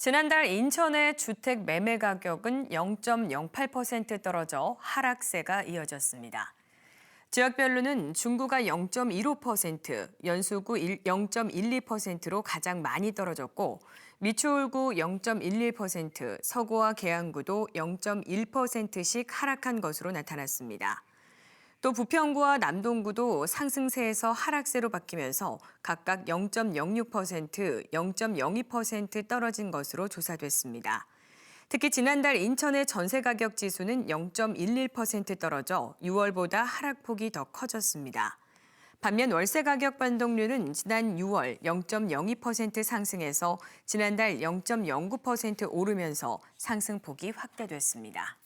지난달 인천의 주택 매매 가격은 0.08% 떨어져 하락세가 이어졌습니다. 지역별로는 중구가 0.15%, 연수구 0.12%로 가장 많이 떨어졌고 미추홀구 0.11%, 서구와 계양구도 0.1%씩 하락한 것으로 나타났습니다. 또 부평구와 남동구도 상승세에서 하락세로 바뀌면서 각각 0.06%, 0.02% 떨어진 것으로 조사됐습니다. 특히 지난달 인천의 전세 가격 지수는 0.11% 떨어져 6월보다 하락폭이 더 커졌습니다. 반면 월세 가격 반동률은 지난 6월 0.02% 상승해서 지난달 0.09% 오르면서 상승폭이 확대됐습니다.